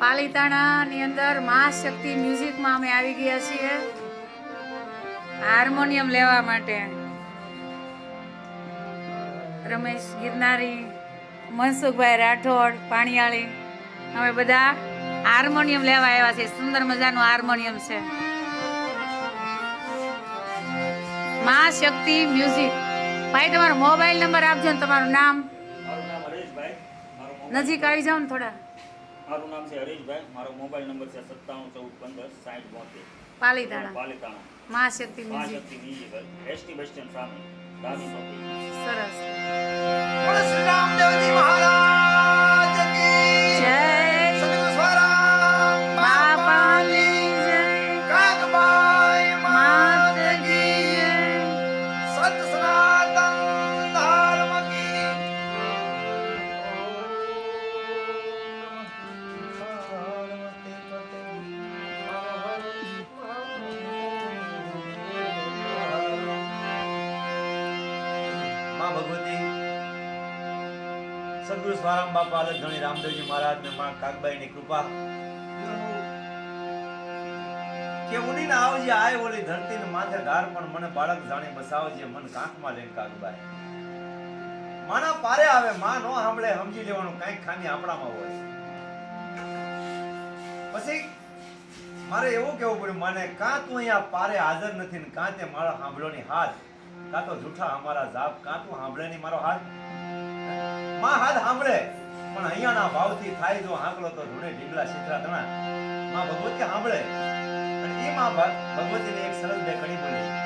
પાલિતાણાની અંદર મહાશક્તિ મ્યુઝિકમાં અમે આવી ગયા છીએ. હાર્મોનિયમ લેવા માટે. રમેશ ગિરનારી મનસુખભાઈ રાઠોડ પાણીયાળી. અમે બધા હાર્મોનિયમ લેવા આવ્યા છે સુંદર મજાનું હાર્મોનિયમ છે. મહાશક્તિ મ્યુઝિક. ભાઈ તમારો મોબાઈલ નંબર આપજો ને તમારું નામ. નજીક આવી જાઓ ને થોડા. મારું નામ છે હરીશભાઈ મારો મોબાઈલ નંબર છે સત્તાણું ચૌદ પંદર સાઠ બોતેર. Palitana. Palitana. Mahashakti Mahashakti music ST bus stand સામે ડાબી સરસ. સ્વારામ બાપા અલગધણી રામદેવજી મહારાજ ને માં કાકબાઈની કૃપા. કે ઉડી ના આવજે, આય ઓલી ધરતી ને માથે ધાર, પણ મને બાળક જાણી બસાવજે, મન કાંખમાં લઈને કાકબાઈ માના પારે આવે, માં નો સાંભળે, સમજી લેવાનું, કાંઈક ખામી આપણામાં હોય પછી મારે એવું કેવું પડ્યું, માને, કાં તું અહીંયા પારે હાજર નથી ને કાં તે મારા સાંભળોની હાથ કાં તો જૂઠા અમારા જાપ, કાં તું સાંભળે નહીં મારો હાથ માં હાથ સાંભળે. પણ અહીંયાના ભાવથી થાય જો હાંકલો તો ધૂણે ઢીંગલા શીતરા ધણા માં ભગવતી સાંભળે. અને એ માં ભગવતીને એક સરસ બે કડી બોલી.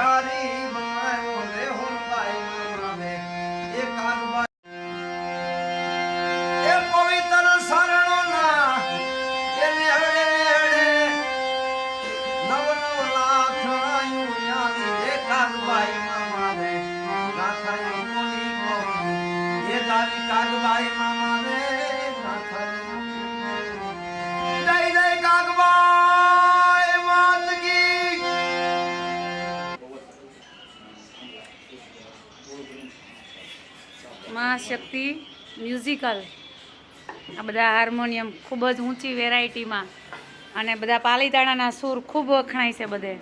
ছাড়ি મહાશક્તિ મ્યુઝિકલ. આ બધા હાર્મોનિયમ ખૂબ જ ઊંચી વેરાયટીમાં અને બધા પાલીતાણાના સૂર ખૂબ વખણાય છે બધે.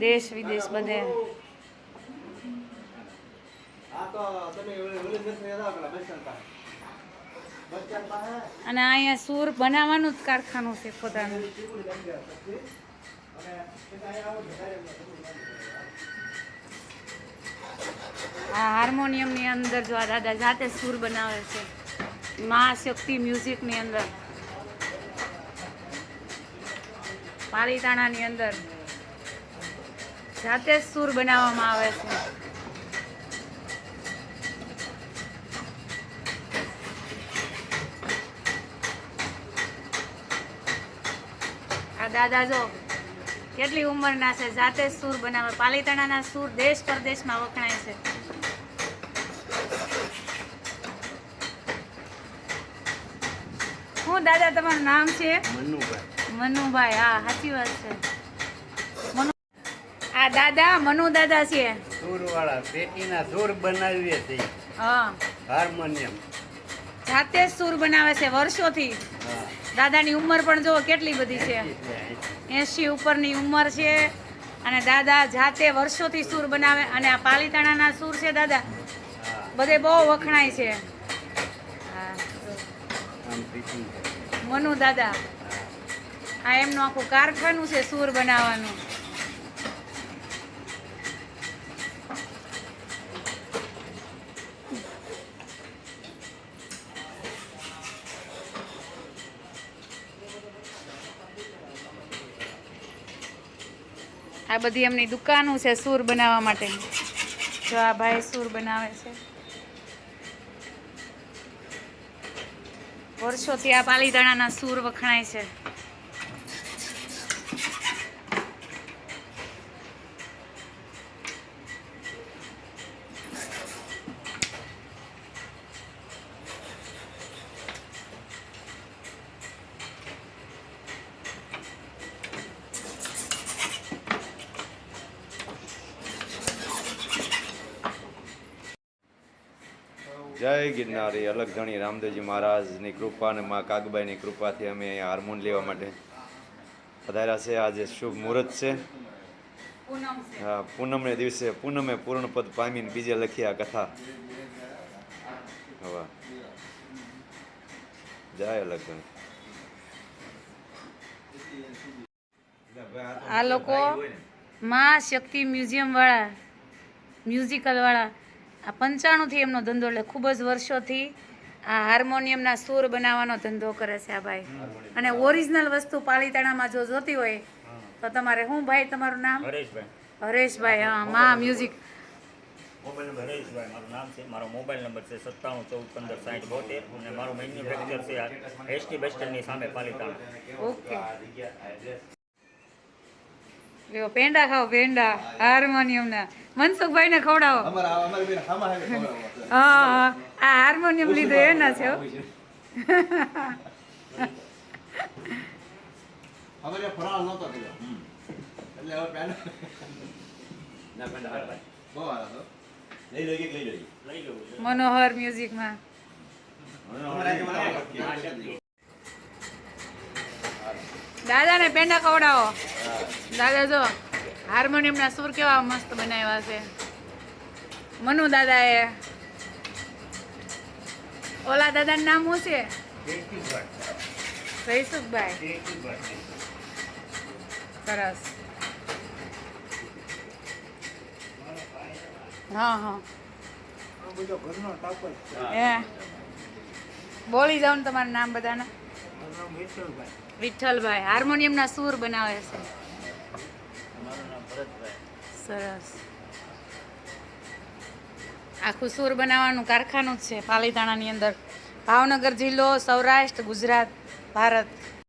દેશ વિદેશ બધે. અને અહીંયા સૂર બનાવવાનું જ કારખાનું છે પોતાનું. આ હાર્મોનિયમની અંદર જો આ દાદા જાતે સૂર બનાવે છે. મહાશક્તિ મ્યુઝિકની અંદર. પાલીતાણાની અંદર. જાતે જ સૂર બનાવવામાં આવે છે. આ દાદા જો કેટલી ઉંમરના છે? જાતે સૂર બનાવે. પાલીતાણાના સૂર દેશ પરદેશમાં વખણાય છે. શું દાદા તમારું નામ છે? મનુભાઈ હા સાચી વાત છે. મનુ આ દાદા મનુ દાદા છે. સૂરવાળા પેટીના સૂર બનાવીએ છીએ. હા. હાર્મોનિયમ. જાતે સૂર બનાવે છે વર્ષોથી. દાદાની ઉંમર પણ જો કેટલી બધી છે? એંશી ઉપરની ઉંમર છે અને દાદા જાતે વર્ષોથી સૂર બનાવે અને આ પાલીતાણાના સૂર છે દાદા. બધે બહુ વખણાય છે. મનુ દાદા, આ એમનું આખું કારખાનું છે સૂર બનાવવાનું. આ બધી એમની દુકાનો છે સૂર બનાવવા માટે. જો આ ભાઈ સૂર બનાવે છે. વર્ષોથી આ પાલીતાણાના સૂર વખણાય છે. જય ગિરનારી. અલગ ધણી રામદેવજી મહારાજની કૃપા અને મા કાગબાઈની કૃપાથી અમે અહીંયા હાર્મોન લેવા માટે પધાર્યા છે. આજે શુભ મુહૂર્ત છે. હા પૂનમને દિવસે પૂનમે પૂર્ણ પદ પામીને બીજે લખી આ કથા. હવા. જય અલગ ધણી. આ લોકો મા શક્તિ મ્યુઝિયમ વાળા મ્યુઝિકલ વાળા આ પંચાણુંથી એમનો ધંધો એટલે ખૂબ જ વર્ષોથી આ હાર્મોનિયમના સૂર બનાવવાનો ધંધો કરે છે આ ભાઈ. અને ઓરિજિનલ વસ્તુ પાલીતાણામાં જો જોતી હોય તો તમારે શું ભાઈ તમારું નામ? હરેશભાઈ. હા મા મ્યુઝિક. હરેશભાઈ મારું નામ છે. મારો મોબાઈલ નંબર છે સત્તાણું ચૌદ પંદર સાઠ બોતેર અને મારું મેન્યુફેક્ચર છે એસટી બસ સ્ટેન્ડની સામે પાલિતાણા. ઓકે. લ્યો પેંડા ખાઓ પેંડા હાર્મોનિયમના. મનસુખભાઈને ખવડાવો. અમારા અમારી બેન હામા હામે ખવડાવો હા હા. આ હાર્મોનિયમ લીધો એના છે. મનોહર મ્યુઝિકમાં. દાદાને પેંડા ખવડાવો. દાદા જો હાર્મોનિયમના સૂર કેવા મસ્ત બનાવ્યા છે. મનુ દાદાએ. ઓલા દાદાનું નામ શું છે? જયસુખભાઈ. સરસ. હા હા. હે. બોલી ને તમારું નામ બધાને. વિઠ્ઠલભાઈ. હાર્મોનિયમના સૂર બનાવે છે. સરસ. આખું સૂર બનાવવાનું કારખાનું જ છે પાલીતાણાની અંદર. ભાવનગર જિલ્લો સૌરાષ્ટ્ર ગુજરાત ભારત.